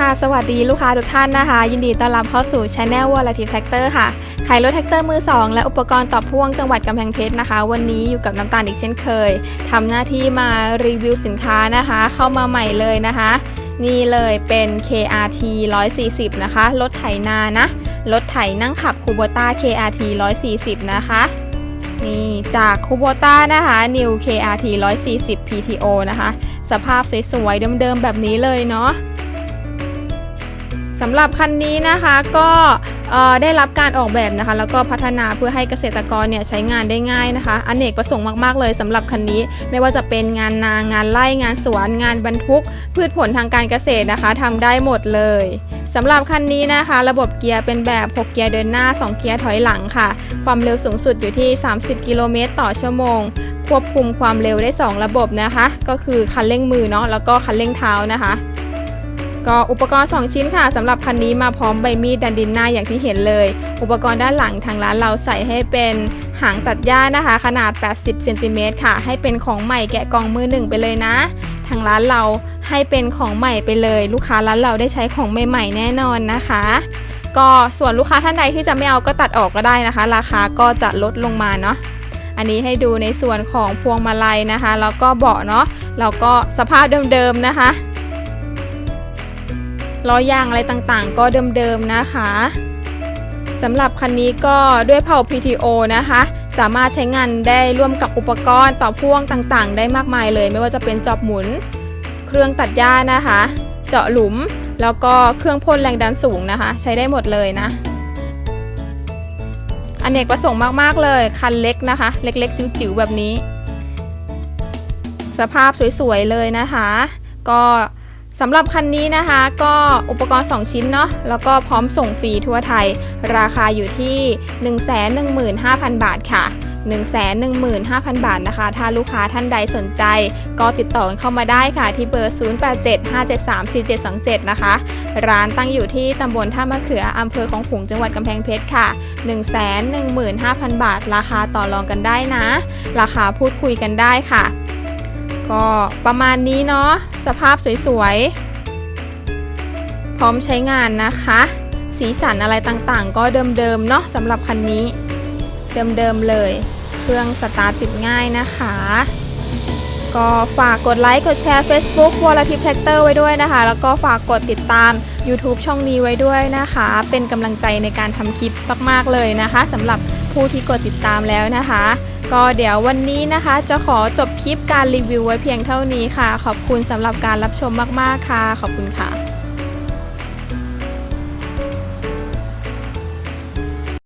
ค่ะ สวัสดีลูกค้าทุกท่านนะคะ ยินดีต้อนรับเข้าสู่ช anel วอลทิแท็กเตอร์ค่ะ ขายรถแท็กเตอร์มือ 2 และอุปกรณ์ต่อพ่วงจังหวัดกำแพงเพชรนะคะ วันนี้อยู่กับน้ำตาลอีกเช่นเคยทำหน้าที่มารีวิวสินค้านะคะ เข้ามาใหม่เลยนะคะ นี่เลยเป็น KRT 140 นะคะ รถไถนานะ รถไถนั่งขับคูโบต้า KRT 140 นะคะนี่จากคูโบต้านะคะ New KRT 140 PTO นะคะ สภาพสวยๆเดิมๆแบบนี้เลยเนาะ สำหรับคันนี้นะคะก็ได้รับการออกแบบนะคะ แล้วก็พัฒนาเพื่อให้เกษตรกรเนี่ยใช้งานได้ง่ายนะคะอนเนกประสงค์มากๆเลยสำหรับคันนี้ ไม่ว่าจะเป็นงานนางานไร่งานสวนงานบรรทุก พืชผลทางการเกษตรนะคะทำได้หมดเลยสำหรับคันนี้นะคะ ระบบเกียร์เป็นแบบ 6 เกียร์เดินหน้า 2 เกียร์ถอยหลังค่ะ ความเร็วสูงสุดอยู่ที่ 30 กิโลเมตรต่อชั่วโมง ควบคุมความเร็วได้ 2 ระบบนะคะ ก็คือคันเร่งมือเนาะแล้วก็คันเร่งเท้านะคะ ก็อุปกรณ์ 2 ชิ้นค่ะสำหรับคันนี้มาพร้อมใบมีดดันดินหน้าอย่างที่เห็นเลย อุปกรณ์ด้านหลังทางร้านเราใส่ให้เป็นหางตัดหญ้านะคะ ขนาด 80เซนติเมตรค่ะ ให้เป็นของใหม่แกะกล่องมือหนึ่งไปเลยนะ ทางร้านเราให้เป็นของใหม่ไปเลย ลูกค้าร้านเราได้ใช้ของใหม่ๆแน่นอนนะคะ ก็ส่วนลูกค้าท่านใดที่จะไม่เอาก็ตัดออกก็ได้นะคะ ราคาก็จะลดลงมาเนาะอันนี้ให้ดูในส่วนของพวงมาลัยนะคะแล้วก็เบาะเนาะแล้วก็สภาพเดิมๆนะคะ ล้อยางอะไรต่างๆ ก็เดิมๆนะคะสำหรับคันนี้ก็ด้วยเผา PTO นะคะ สามารถใช้งานได้ร่วมกับอุปกรณ์ต่อพ่วงต่างๆ ได้มากมายเลย ไม่ว่าจะเป็นจอบหมุน เครื่องตัดหญ้านะคะ เจาะหลุม แล้วก็เครื่องพ่นแรงดันสูงนะคะ ใช้ได้หมดเลยนะอนเนกประสงค์มากๆเลย คันเล็กนะคะ เล็กๆ จิ๋วๆแบบนี้ สภาพสวยๆเลยนะคะ ก็ สำหรับคันนี้นะคะก็อุปกรณ์ 2 ชิ้นเนาะแล้วก็พร้อมส่งฟรีทั่วไทย ราคาอยู่ที่ 115,000 บาทค่ะ 115,000 บาทนะคะ ถ้าลูกค้าท่านใดสนใจ ก็ติดต่อเข้ามาได้ค่ะที่เบอร์ 0875734727 นะคะ ร้านตั้งอยู่ที่ตำบลท่ามะเขืออำเภอของขุงจังหวัดกำแพงเพชรค่ะ 115,000 บาท ราคาต่อรองกันได้นะ ราคาพูดคุยกันได้ค่ะ ก็ประมาณนี้เนาะสภาพสวยๆ พร้อมใช้งานนะคะ สีสันอะไรต่างๆ ก็เดิมๆเนาะสำหรับคันนี้ เดิมๆเลย เครื่องสตาร์ทติดง่ายนะคะ ก็ฝากกดไลค์ กดแชร์ Facebook วอลทิพแท็กเตอร์ไว้ด้วยนะคะ แล้วก็ฝากกดติดตาม YouTube ช่องนี้ไว้ด้วยนะคะ เป็นกำลังใจในการทำคลิปมากๆเลยนะคะสำหรับผู้ที่กดติดตามแล้วนะคะ ก็เดี๋ยววันนี้นะคะ จะขอจบคลิปการรีวิวไว้เพียงเท่านี้ค่ะ ขอบคุณสำหรับการรับชมมากๆค่ะ ขอบคุณค่ะ